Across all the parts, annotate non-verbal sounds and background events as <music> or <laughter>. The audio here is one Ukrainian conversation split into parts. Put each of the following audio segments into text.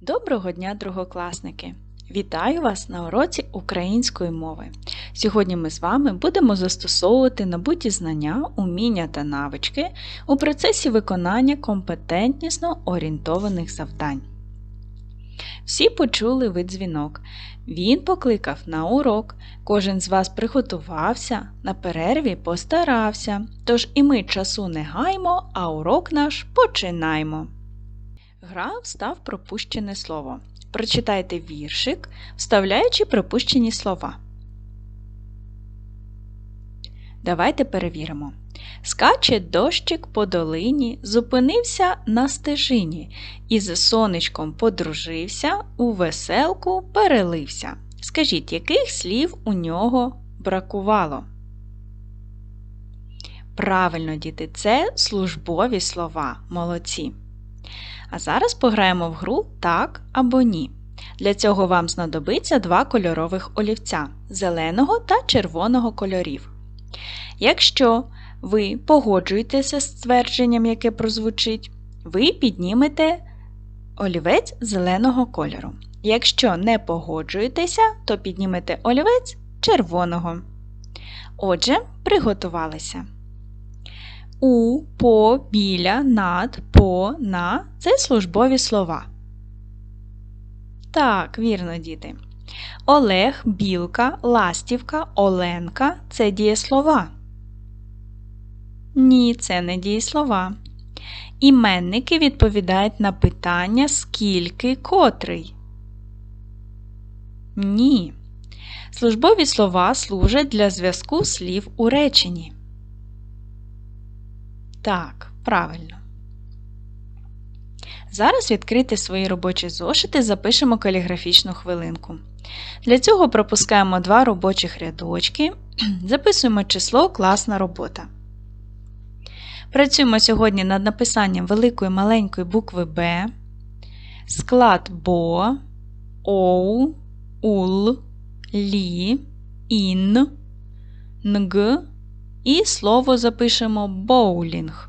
Доброго дня, другокласники! Вітаю вас на уроці української мови. Сьогодні ми з вами будемо застосовувати набуті знання, уміння та навички у процесі виконання компетентнісно орієнтованих завдань. Всі почули ви дзвінок. Він покликав на урок. Кожен з вас приготувався, на перерві постарався. Тож і ми часу не гаймо, а урок наш починаймо. Гра встав пропущене слово. Прочитайте віршик, вставляючи пропущені слова. Давайте перевіримо. Скаче дощик по долині, зупинився на стежині, і з сонечком подружився, у веселку перелився. Скажіть, яких слів у нього бракувало? Правильно, діти, це службові слова. Молодці. А зараз пограємо в гру так або ні. Для цього вам знадобиться два кольорових олівця зеленого та червоного кольорів. Якщо ви погоджуєтеся з твердженням, яке прозвучить, ви піднімете олівець зеленого кольору. Якщо не погоджуєтеся, то піднімете олівець червоного. Отже, приготувалися. У, по, біля, над, по, на це службові слова. Так, вірно, діти. Олег, білка, ластівка, оленка це дієслова. Ні, це не дієслова. Іменники відповідають на питання скільки котрий. Ні. Службові слова служать для зв'язку слів у реченні. Так, правильно. Зараз відкрити свої робочі зошити, запишемо каліграфічну хвилинку. Для цього пропускаємо два робочих рядочки, <clears throat> записуємо число класна робота. Працюємо сьогодні над написанням великої маленької букви Б, склад БО, ОУ, УЛ, ЛІ, ІН, НГ і слово запишемо боулінг.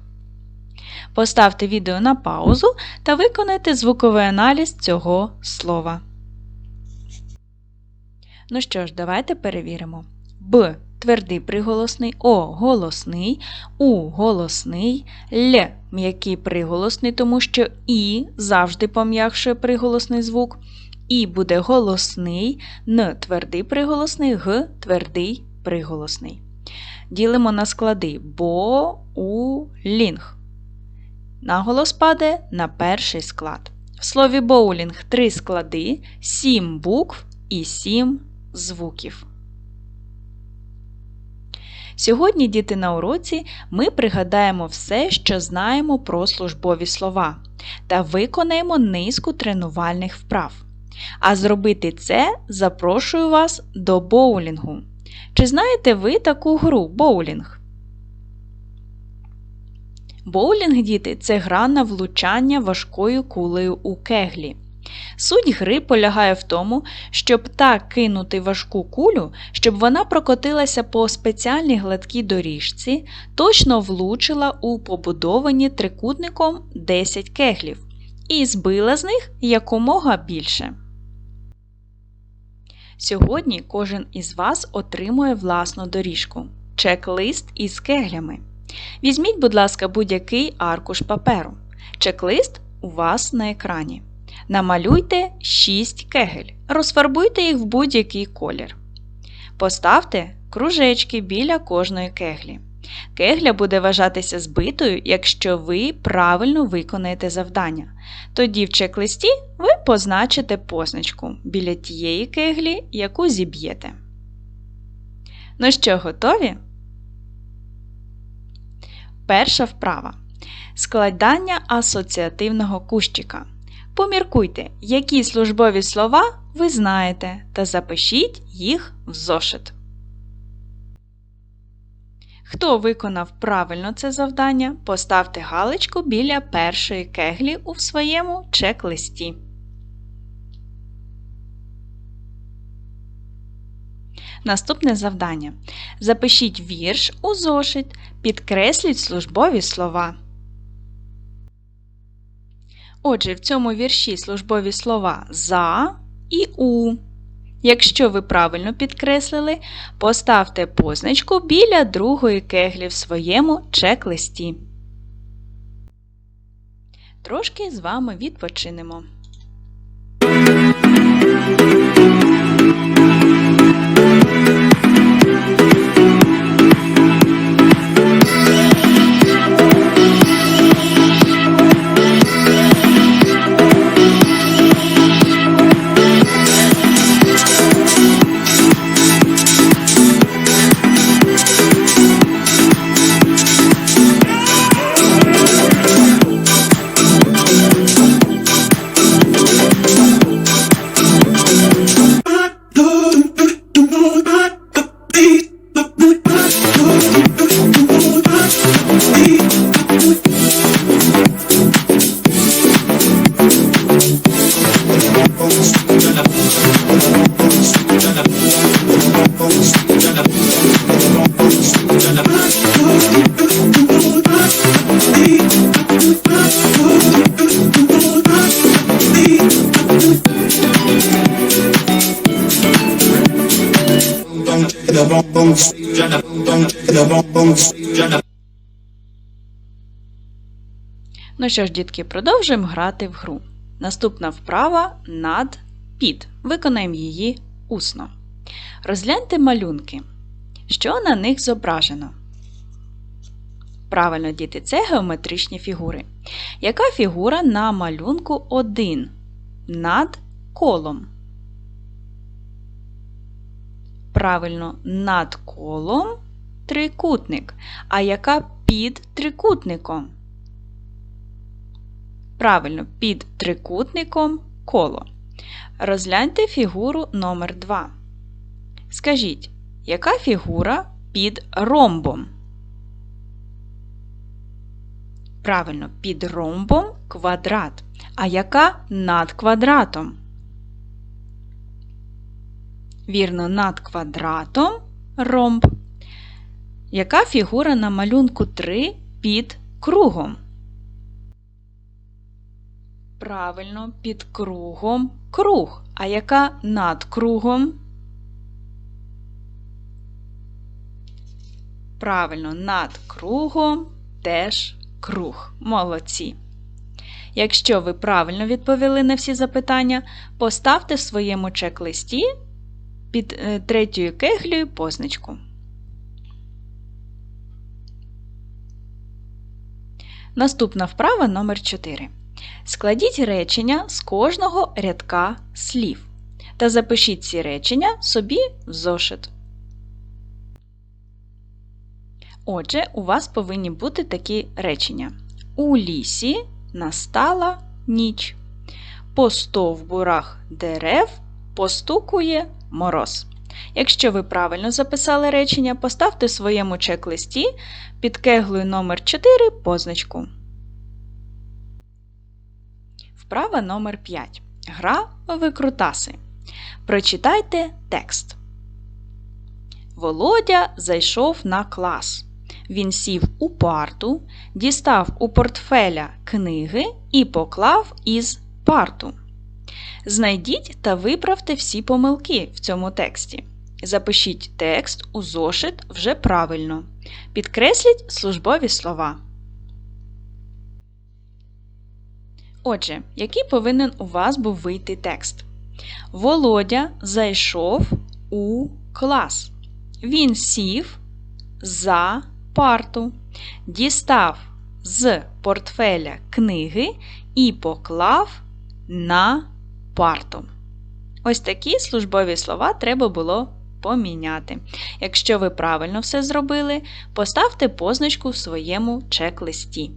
Поставте відео на паузу та виконайте звуковий аналіз цього слова. Ну що ж, давайте перевіримо. Б. Твердий приголосний, О. Голосний, У. Голосний, Л. М'який приголосний, тому що І завжди пом'якшує приголосний звук. І буде голосний, Н. Твердий приголосний, Г. Твердий приголосний. Ділимо на склади бо, у, лінг. Наголос паде на перший склад. В слові боулінг три склади, сім букв і сім звуків. Сьогодні, діти на уроці, ми пригадаємо все, що знаємо про службові слова, та виконаємо низку тренувальних вправ. А зробити це запрошую вас до боулінгу. Чи знаєте ви таку гру боулінг? Боулінг, діти, це гра на влучання важкою кулею у кеглі. Суть гри полягає в тому, щоб так кинути важку кулю, щоб вона прокотилася по спеціальній гладкій доріжці, точно влучила у побудовані трикутником 10 кеглів і збила з них якомога більше. Сьогодні кожен із вас отримує власну доріжку чек-лист із кеглями. Візьміть, будь ласка, будь-який аркуш паперу. Чек-лист у вас на екрані. Намалюйте 6 кегель, розфарбуйте їх в будь-який колір. Поставте кружечки біля кожної кеглі. Кегля буде вважатися збитою, якщо ви правильно виконаєте завдання. Тоді в чек-листі ви позначите позначку біля тієї кеглі, яку зіб'єте. Ну що, готові? Перша вправа. Складання асоціативного кущика. Поміркуйте, які службові слова ви знаєте, та запишіть їх в зошит. Хто виконав правильно це завдання, поставте галочку біля першої кеглі у своєму чек-листі. Наступне завдання. Запишіть вірш у зошит, підкресліть службові слова. Отже, в цьому вірші службові слова за і у. Якщо ви правильно підкреслили, поставте позначку біля другої кеглі в своєму чек-листі. Трошки з вами відпочинемо. Ну що ж, дітки, продовжуємо грати в гру. Наступна вправа над під. Виконаємо її усно. Розгляньте малюнки. Що на них зображено? Правильно, діти, це геометричні фігури. Яка фігура на малюнку 1 над колом? Правильно, над колом трикутник. А яка під трикутником? Правильно, під трикутником коло. Розгляньте фігуру номер 2 Скажіть, яка фігура під ромбом? Правильно, під ромбом квадрат. А яка над квадратом? Вірно, над квадратом ромб. Яка фігура на малюнку 3 під кругом? Правильно, під кругом круг. А яка над кругом? Правильно, над кругом теж круг. Молодці. Якщо ви правильно відповіли на всі запитання, поставте в своєму чек-листі під е, третьою кеглею позначку. Наступна вправа номер 4. Складіть речення з кожного рядка слів та запишіть ці речення собі в зошит. Отже, у вас повинні бути такі речення. У лісі настала ніч. По стовбурах дерев постукує мороз. Якщо ви правильно записали речення, поставте в своєму чек-листі під кеглою номер 4 позначку. Вправа номер 5. Гра викрутаси. Прочитайте текст. Володя зайшов на клас. Він сів у парту, дістав у портфеля книги і поклав із парту. Знайдіть та виправте всі помилки в цьому тексті. Запишіть текст у зошит вже правильно. Підкресліть службові слова. Отже, який повинен у вас був вийти текст? Володя зайшов у клас. Він сів за парту, дістав з портфеля книги і поклав на парту. Ось такі службові слова треба було поміняти. Якщо ви правильно все зробили, поставте позначку в своєму чек-листі.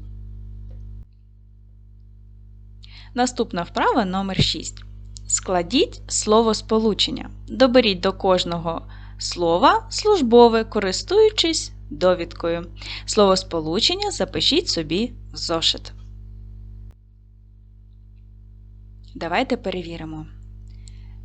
Наступна вправа номер 6. Складіть словосполучення. Доберіть до кожного слова службове, користуючись довідкою. Словосполучення запишіть собі в зошит. Давайте перевіримо.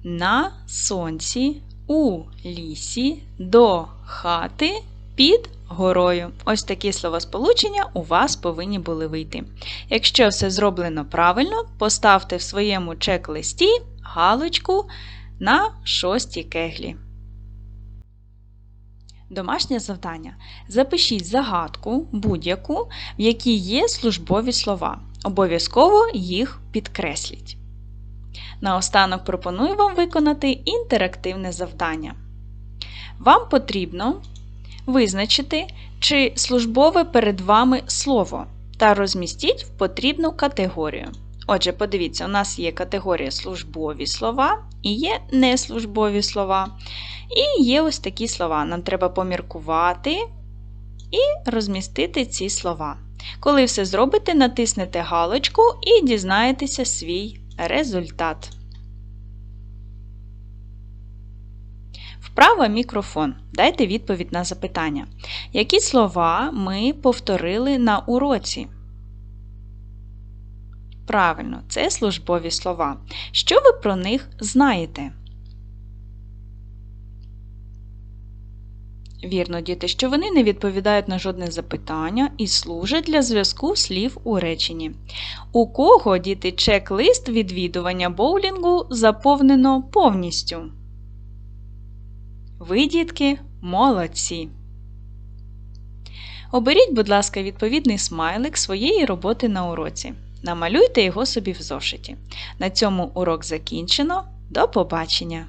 На сонці, у лісі, до хати під горою. Ось такі словосполучення у вас повинні були вийти. Якщо все зроблено правильно, поставте в своєму чек-листі галочку на шостій кеглі. Домашнє завдання. Запишіть загадку будь-яку, в якій є службові слова. Обов'язково їх підкресліть. Наостанок пропоную вам виконати інтерактивне завдання. Вам потрібно визначити, чи службове перед вами слово та розмістіть в потрібну категорію. Отже, подивіться, у нас є категорія службові слова і є неслужбові слова. І є ось такі слова. Нам треба поміркувати і розмістити ці слова. Коли все зробите, натиснете галочку і дізнаєтеся свій результат. Вправа мікрофон. Дайте відповідь на запитання. Які слова ми повторили на уроці? Правильно, це службові слова. Що ви про них знаєте? Вірно, діти, що вони не відповідають на жодне запитання і служать для зв'язку слів у реченні. У кого діти чек-лист відвідування боулінгу заповнено повністю? Ви, дітки, молодці! Оберіть, будь ласка, відповідний смайлик своєї роботи на уроці. Намалюйте його собі в зошиті. На цьому урок закінчено. До побачення!